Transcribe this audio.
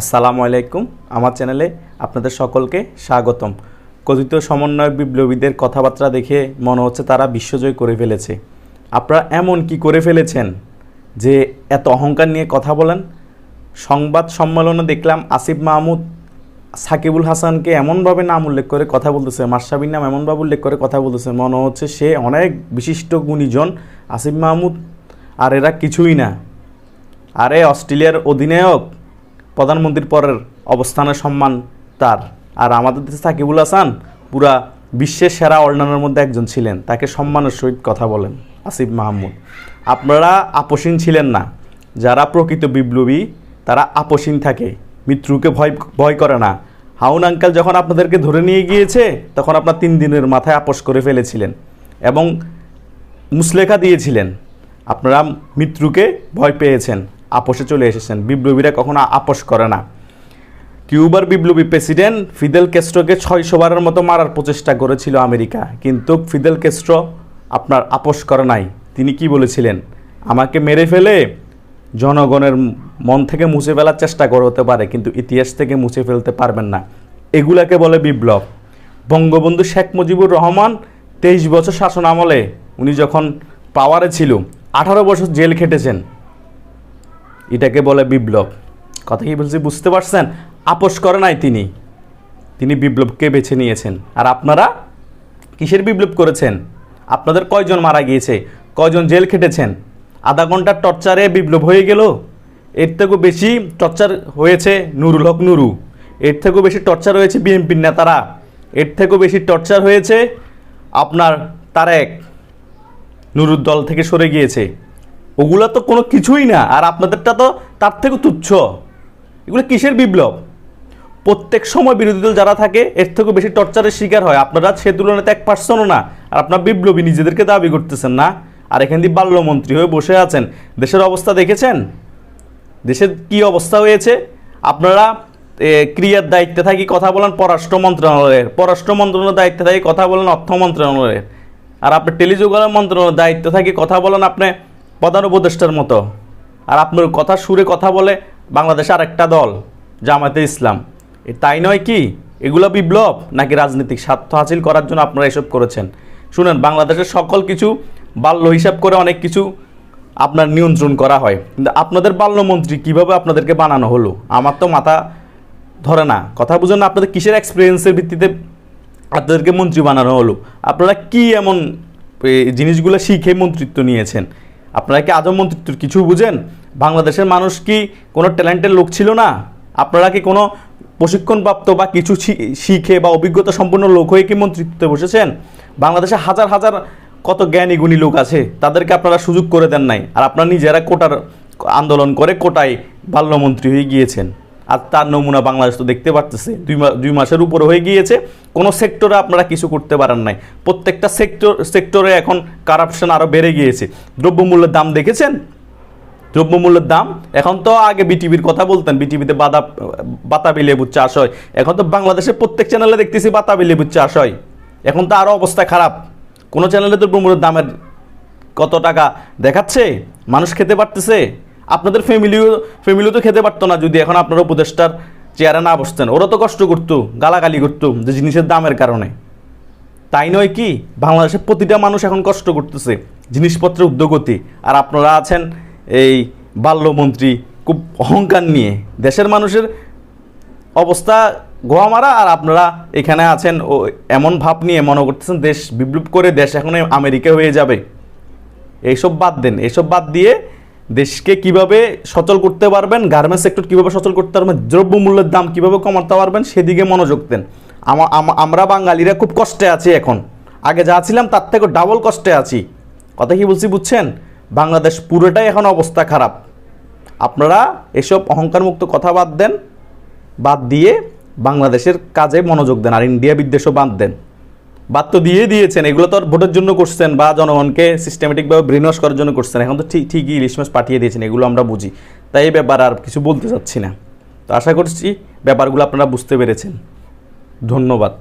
আসসালামু আলাইকুম। আমার চ্যানেলে আপনাদের সকলকে স্বাগতম। কথিত সমন্বয় বিপ্লবীদের কথাবার্তা দেখে মনে হচ্ছে তারা বিশ্বজয় করে ফেলেছে। আপনারা এমন কি করে ফেলেছেন যে এত অহংকার নিয়ে কথা বলেন? সংবাদ সম্মেলনে দেখলাম আসিফ মাহমুদ সাকিবুল হাসানকে এমনভাবে নাম উল্লেখ করে কথা বলতেছে মার্শাবির নাম এমনভাবে উল্লেখ করে কথা বলতেছে, মনে হচ্ছে সে অনেক বিশিষ্ট গুণীজন আসিফ মাহমুদ। আর এরা কিছুই না। আরে অস্ট্রেলিয়ার অধিনায়ক প্রধানমন্ত্রীর পরের অবস্থানের সম্মান তার। আর আমাদের দেশে সাকিবুল হাসান পুরা বিশ্বের সেরা অলরাউন্ডারের মধ্যে একজন ছিলেন। তাকে সম্মানের সহিত কথা বলেন আসিফ মাহমুদ। আপনারা আপোষহীন ছিলেন না। যারা প্রকৃত বিপ্লবী, তারা আপোষহীন থাকে। মৃত্যুকে ভয় ভয় করে না। হাউন আঙ্কেল যখন আপনাদেরকে ধরে নিয়ে গিয়েছে, তখন আপনার তিন দিনের মাথায় আপোষ করে ফেলেছিলেন এবং মুসলেখা দিয়েছিলেন। আপনারা মৃত্যুকে ভয় পেয়েছেন। আপোষে চলে এসেছেন। বিপ্লবীরা কখনো আপোষ করে না। কিউবার বিপ্লবী প্রেসিডেন্ট ফিদেল কেস্ট্রোকে ছয়শো বারের মতো মারার প্রচেষ্টা করেছিল আমেরিকা। কিন্তু ফিদেল কেস্ট্রো আপনার আপোষ করে নাই। তিনি কি বলেছিলেন? আমাকে মেরে ফেলে জনগণের মন থেকে মুছে ফেলার চেষ্টা করতে পারে, কিন্তু ইতিহাস থেকে মুছে ফেলতে পারবেন না। এগুলাকে বলে বিপ্লব। বঙ্গবন্ধু শেখ মুজিবুর রহমান তেইশ বছর শাসন আমলে উনি যখন পাওয়ারে ছিল, আঠারো বছর জেল খেটেছেন। এটাকে বলে বিপ্লব। কথা কি বলছি, বুঝতে পারছেন? আপোষ করে নাই তিনি। তিনি বিপ্লবকে বেছে নিয়েছেন। আর আপনারা? কিসের বিপ্লব করেছেন? আপনাদের কয়জন মারা গিয়েছে? কয়জন জেল খেটেছেন? আধা ঘণ্টার টর্চারে বিপ্লব হয়ে গেল? এর থেকেও বেশি টর্চার হয়েছে নুরুল হক নুরু। এর থেকেও বেশি টর্চার হয়েছে বিএনপির নেতারা। এর থেকেও বেশি টর্চার হয়েছে আপনার তারেক। নুরুর দল থেকে সরে গিয়েছে। ওগুলো তো কোনো কিছুই না। আর আপনাদেরটা তো তার থেকে তুচ্ছ। এগুলো কিসের বিপ্লব? প্রত্যেক সময় বিরোধী দল যারা থাকে, এর থেকেও বেশি টর্চারের শিকার হয়। আপনারা সে তুলনাতে এক পার্সনও না। আর আপনার বিপ্লবী নিজেদেরকে দাবি করতেছেন না। আর এখান দিয়ে বাল্যমন্ত্রী হয়ে বসে আছেন। দেশের অবস্থা দেখেছেন? দেশের কি অবস্থা হয়েছে? আপনারা ক্রিয়ার দায়িত্বে থাকি কথা বলেন পররাষ্ট্র মন্ত্রণালয়ের। পররাষ্ট্র মন্ত্রণালয়ের দায়িত্বে থাকি কথা বলেন অর্থ মন্ত্রণালয়ের। আর আপনি টেলিযোগাযোগ মন্ত্রণালয়ের দায়িত্বে থাকি কথা বলেন আপনি প্রধান উপদেষ্টার মতো। আর আপনার কথা সুরে কথা বলে বাংলাদেশ আরেকটা দল, জামায়াতে ইসলাম। তাই নয় কি? এগুলো বিপ্লব নাকি রাজনৈতিক স্বার্থ হাসিল করার জন্য আপনারা এসব করেছেন? শুনেন, বাংলাদেশের সকল কিছু বাল্য হিসাব করে অনেক কিছু আপনার নিয়ন্ত্রণ করা হয়। কিন্তু আপনাদের বাল্যমন্ত্রী কীভাবে আপনাদেরকে বানানো হলো? আমার তো মাথা ধরে না। কথা বুঝুন না, আপনাদের কিসের এক্সপিরিয়েন্সের ভিত্তিতে আপনাদেরকে মন্ত্রী বানানো হলো? আপনারা কি এমন জিনিসগুলো শিখে মন্ত্রিত্ব নিয়েছেন? আপনারা কি আজম মন্ত্রিত্বর কিছু বুঝেন? বাংলাদেশের মানুষ কি কোনো ট্যালেন্টের লোক ছিল না? আপনারা কি কোনো প্রশিক্ষণপ্রাপ্ত বা কিছু শিখে বা অভিজ্ঞতা সম্পন্ন লোক হয়ে কি মন্ত্রিত্বে বসেছেন? বাংলাদেশে হাজার হাজার কত জ্ঞানী গুণী লোক আছে, তাদেরকে আপনারা সুযোগ করে দেন নাই। আর আপনারা নিজেরা কোটার আন্দোলন করে কোটায় বাল্যমন্ত্রী হয়ে গিয়েছেন। আর তার নমুনা বাংলাদেশ তো দেখতে পারতেছে। দুই দুই মাসের উপরে হয়ে গিয়েছে। কোনো সেক্টরে আপনারা কিছু করতে পারেন নাই। প্রত্যেকটা সেক্টর সেক্টরে এখন কারাপশন আরও বেড়ে গিয়েছে। দ্রব্যমূল্যের দাম দেখেছেন? দ্রব্যমূল্যের দাম? এখন তো আগে বিটিভির কথা বলতেন। বিটিভিতে বাদা বাতাবি লেবুর চাষ হয়। এখন তো বাংলাদেশের প্রত্যেক চ্যানেলে দেখতেছি বাতাবি লেবুর চাষ হয়। এখন তো আরও অবস্থা খারাপ। কোনো চ্যানেলে দ্রব্যমূল্যের দামের কত টাকা দেখাচ্ছে? মানুষ খেতে পারতেছে? আপনাদের ফ্যামিলিও ফ্যামিলিও তো খেতে পারতো না যদি এখন আপনারা উপদেষ্টার চেয়ারে না বসতেন। ওরা তো কষ্ট করতো, গালাগালি করতো যে জিনিসের দামের কারণে। তাই নয় কি? বাংলাদেশের প্রতিটা মানুষ এখন কষ্ট করতেছে, জিনিসপত্রের উদ্যোগতি। আর আপনারা আছেন এই বাল্যমন্ত্রী, খুব অহংকার নিয়ে। দেশের মানুষের অবস্থা গোয়া মারা আর আপনারা এখানে আছেন ও এমন ভাব নিয়ে মনে করতেছেন, দেশ বিপ্লব করে দেশ এখন আমেরিকা হয়ে যাবে। এইসব বাদ দেন, এইসব বাদ দিয়ে দেশকে কীভাবে সচল করতে পারবেন গার্মেন্টস সেক্টর কীভাবে সচল করতে পারবেন, দ্রব্যমূল্যের দাম কীভাবে কমাতে পারবেন, সেদিকে মনোযোগ দেন। আমা- আমা- আমরা বাঙালিরা খুব কষ্টে আছি এখন। আগে যা ছিলাম তার থেকে ডাবল কষ্টে আছি। কথা কি বলছি বুঝছেন? বাংলাদেশ পুরোটাই এখন অবস্থা খারাপ। আপনারা এসব অহংকারমুক্ত কথা বাদ দেন, বাদ দিয়ে বাংলাদেশের কাজে মনোযোগ দেন আর ইন্ডিয়া বিদ্বেষও বাদ দেন। বাদ তো দিয়ে দিয়েছেন, এগুলো তো ভোটের জন্য করছেন বা জনগণকে সিস্টেমেটিকভাবে ব্রিনস করার জন্য করছেন। এখন তো ঠিক ঠিকই ইলিশ মাছ পাঠিয়ে দিয়েছেন, এগুলো আমরা বুঝি। তাই এই ব্যাপার আর কিছু বলতে চাচ্ছি না। তো আশা করছি ব্যাপারগুলো আপনারা বুঝতে পেরেছেন। ধন্যবাদ।